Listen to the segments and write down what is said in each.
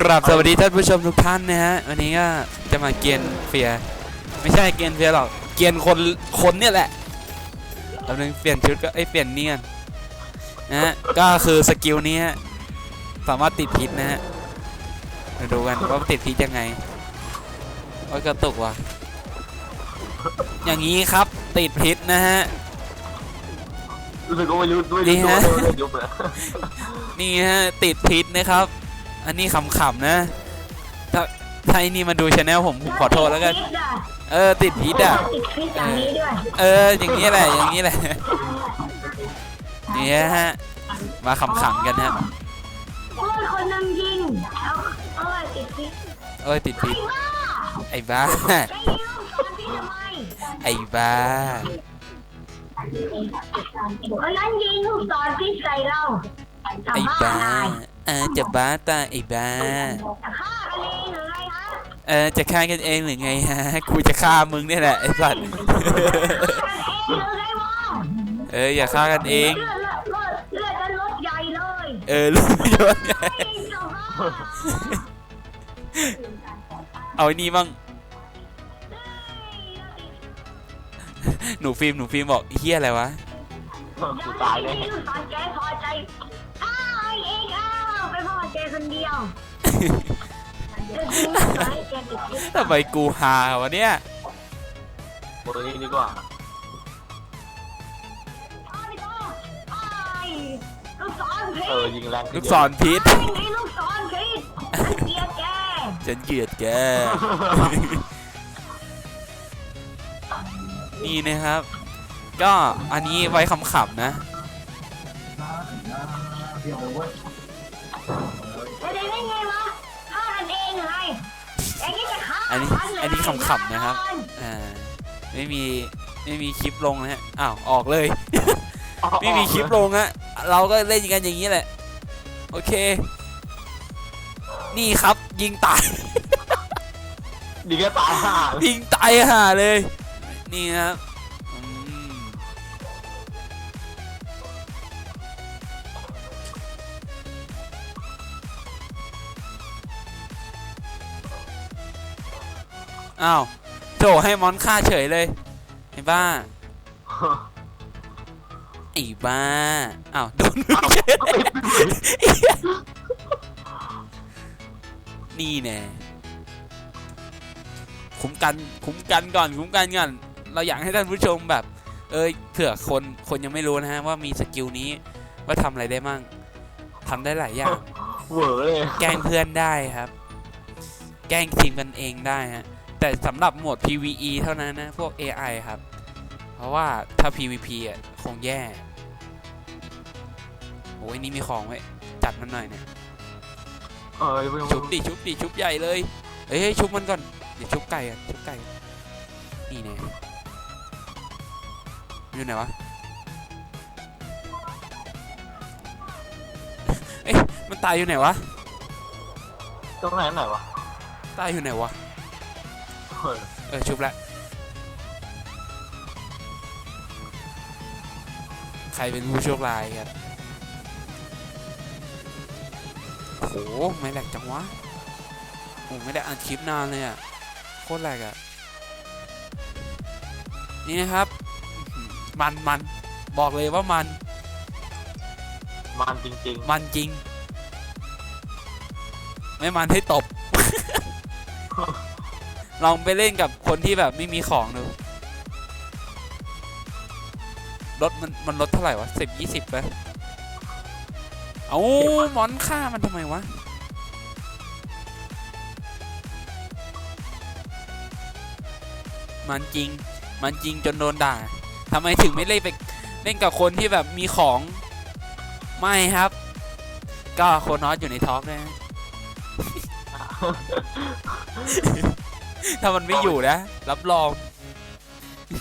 กราบสวัสดีท่านผู้ชมทุกท่านนะฮะ วันนี้ก็จะมาเกียนเฟีย ไม่ใช่เกียนเฟียหรอก เกียนคนคนเนี่ยแหละตำนึงเปลี่ยนชุดก็ไอเปลี่ยนเนียนนะฮะ ก็คือสกิลนี้สามารถติดพิษนะฮะมาดูกันว่าติดพิษยังไงโอ้ยกระตุกว่ะอย่างนี้ครับติดพิษนะฮะ สึกว่าไม่รู้ไม่นี่รู้ตัวฮะเลยยุบเลยนี่ฮะติดพิษนะครับ อันนี้ขำๆนะ ถ้าถ้าไอ้นี่มาดูชาแนลผมผมขอโทษแล้วกัน เออ ติดพิษอะ ติดคลิปอย่างนี้ด้วย เออ อย่างนี้แหละ อย่างนี้แหละนี่ฮะ มาขำๆกันนะครับโอ้ยคนนึงยิงเอาเอ้ยติดคลิปเอ้ยติดพิษไอ้บ้าไอ้บ้า ไอ้ยิงลูกศรพี่ทำไมไอ้บ้าคนนั้นยิงลูกศรพี่ใส่เราจะไอ้บ้าบ้าตายเออจะบ้าตายไอ้บ้าจะฆ่ากันเองหรือไงฮะเออจะฆ่ากันเองหรือไงฮะกูจะฆ่ามึงเนี่ยแหละไอ้สัตว์ฆ่ากันเองหรือไงวะเอออย่าฆ่ากันเองเลือดเลือดเลือดเลือดกันรถใหญ่เลยเออลูกโยนไงไอ้เจ้าบ้าเอาไอ้นี่บ้าง หนูฟิล์มหนูฟิล์มบอกเฮียอะไรวะกูตายเลยลูกศรแกพอใจอ้าวไอ้เองอ้าวไปพอใจคนเดียวทำไมกูฮาวะเนี่ยโมตัวนี้ดีกว่าเออยิงแรงลูกศรพิษลูกศรผิดฉันเกลียดแก ฉันเกลียดแก นี่นะครับ ก็อันนี้ไว้ขำๆนะจะได้ได้ไงวะฆ่ากันเองไงไอ้นี่จะฆ่าอันนี้ฉัเลยอันนี้ขำๆนะครับ อ่า ไม่มี ไม่มีคลิปลงนะฮะ อ้าว ออกเลย ไม่มีคลิปลงฮะ เราก็เล่นกันอย่างนี้แหละ โอเค นี่ครับยิงตาย ดีแค่ตายห่า ยิงตายห่าเลย นี่นะครับอืมอ้าวโจให้มอนฆ่าเฉยเลยไอ้บ้าไอ้บ้าอ้าวโดนมึงเฉยนี่แน่คุ้มกันคุ้มกันก่อนคุ้มกันก่อน เราอยากให้ท่านผู้ชมแบบ เอ้ยเผื่อคนคนยังไม่รู้นะฮะว่ามีสกิลนี้ว่าทำอะไรได้มั่งทำได้หลายอย่าง เหวอเลย แกล้งเพื่อนได้ครับ แกล้งทีมกันเองได้ฮะ แต่สำหรับโหมด PVE เท่านั้นนะ พวก AI ครับ เพราะว่าถ้า PVP อะคงแย่ โอ้ยนี่มีของไว้จัดมันหน่อยเนี่ย เออยังชุบดิชุบดิชุบใหญ่เลยเฮ้ยเฮ้ยชุบมันก่อน เดี๋ยวชุบไก่อะชุบไก่นี่แน่ อยู่ไหนวะเอ้ยมันตายอยู่ไหนวะตรงไหนไหนวะตายอยู่ไหนวะเออเออชุบละใครเป็นผู้โชคร้ายครับโอ้โหไม่แหลกจังวะโอ้ไม่ได้อ่านคลิปนานเลยอะโคตรแหลกอะนี่นะครับอื้อหือ มันมันบอกเลยว่ามันมันจริงมันจริง ไม่มันให้ตบ ลองไปเล่นกับคนที่แบบไม่มีของดูลดมันมันลดเท่าไหร่วะสิบยี่สิบไปเอามอนฆ่ามันทำไมวะมันจริง มันจริงจนโดนด่า ทำไมถึงไม่เล่นไปเล่นกับคนที่แบบมีของไม่ครับ ก็โคนอสอยู่ในท็อกนะถ้ามันไม่อยู่นะ รับรอง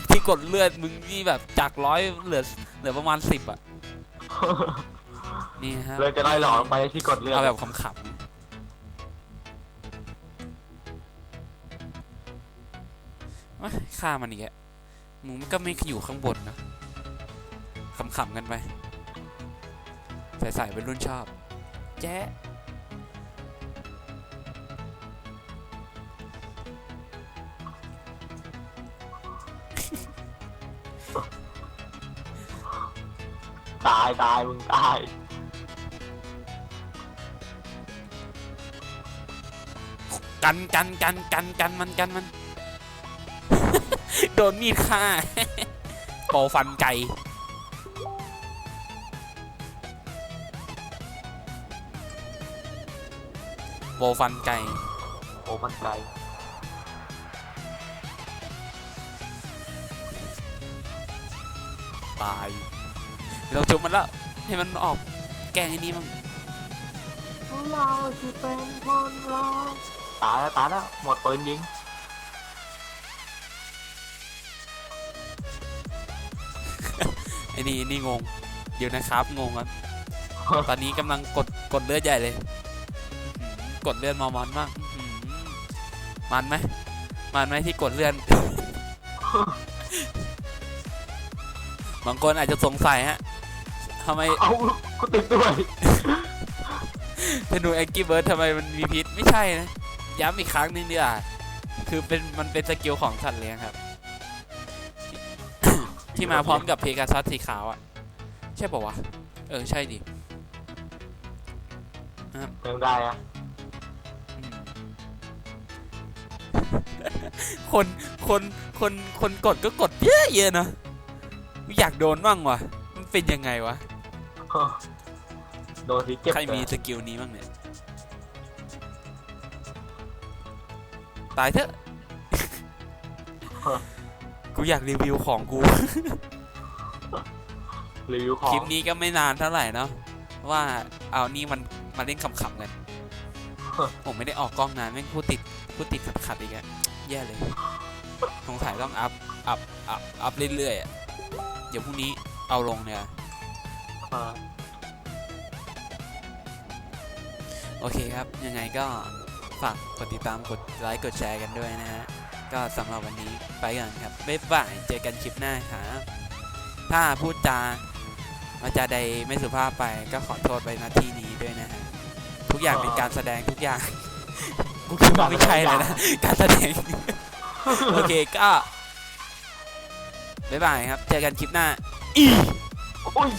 ที่กดเลือดมึงนี่แบบจากร้อยเหลือเหลือประมาณสิบอะๆนี่ฮะเลยจะได้หลอกไปที่กดเลือดเอาแบบขำๆเว้ยฆ่ามันอีกแกมึงก็ไม่อยู่ข้างบนนะขำๆกันไปใส่ๆเป็นรุ่นชอบ แจ๊ะตายตายมึงตายกันกันกันกันกันมันกันมัน โดนมีดฆ่าโปรฟันไก่โปรฟันไก่โอ้มันไกลตาย เราจุบมันแล้ว ให้มันออกแกล้งไอ้นี้มั้งเราที่เป็นคนร้องตายแล้วตายแล้วหมดปืนยิง อ้นี่ไอ้นี่งง เดี๋ยวนะครับงงครับ ตอนนี้กำลังกดกดเลือดใหญ่เลยอื้อหือกดเลือดมอมอนมากอื้อหือมันไหมมันไหมที่กดเลือดบางคนอาจจะสงสัยฮะทำไมเอากูติดด้วยธนูแองกี้เบิร์ดทำไมมันมีพิษไม่ใช่นะ ย้ำอีกครั้งหนึงดีกว่าคือเป็นมันเป็นสกิลของสัตว์เลี้ยงครับ ที่มาพร้อมกับเพกาซัสสีขาวอะใช่ป่าวะ เออ ใช่ดิยังได้อะอืมคนคนคนคนกดก็กดเยอะเยอะๆเนอะอยากโดนบ้างวะมันเป็นยังไงวะโดนทีเก็บใครมีเลยสกิลนี้บ้างเนี่ยตายเถอะ กูอยากรีวิวของกู รีวิวขอคลิงปนี้ก็ไม่นานเท่าไหร่เนาะว่าเอานี่มันมาเล่นขำๆกันผมไม่ได้ออกกล้องนานแม่งพูดติดพูดติดขัดๆอีกอะแย่เลยสงสัยต้องอัพอัพอัพอัพเรื่อยๆอะเดี๋ยวพรุ่งนี้เอาลงเนี่ยเออโอเคครับยังไงก็ฝากกดติดตามกดไลค์กดแชร์กันด้วยนะฮะ ก็สำหรับวันนี้ไปกันครับ บ๊ายบาย เจอกันคลิปหน้าครับ ถ้าพูดจามาจาใดไม่สุภาพไปก็ขอโทษไปณที่นี้ด้วยนะฮะ ทุกอย่างเป็นการแสดงทุกอย่าง กูคิดว่าไม่ใช่เลยนะ การแสดง โอเคก็บ๊ายบายครับ เจอกันคลิปหน้าอีโอ้ย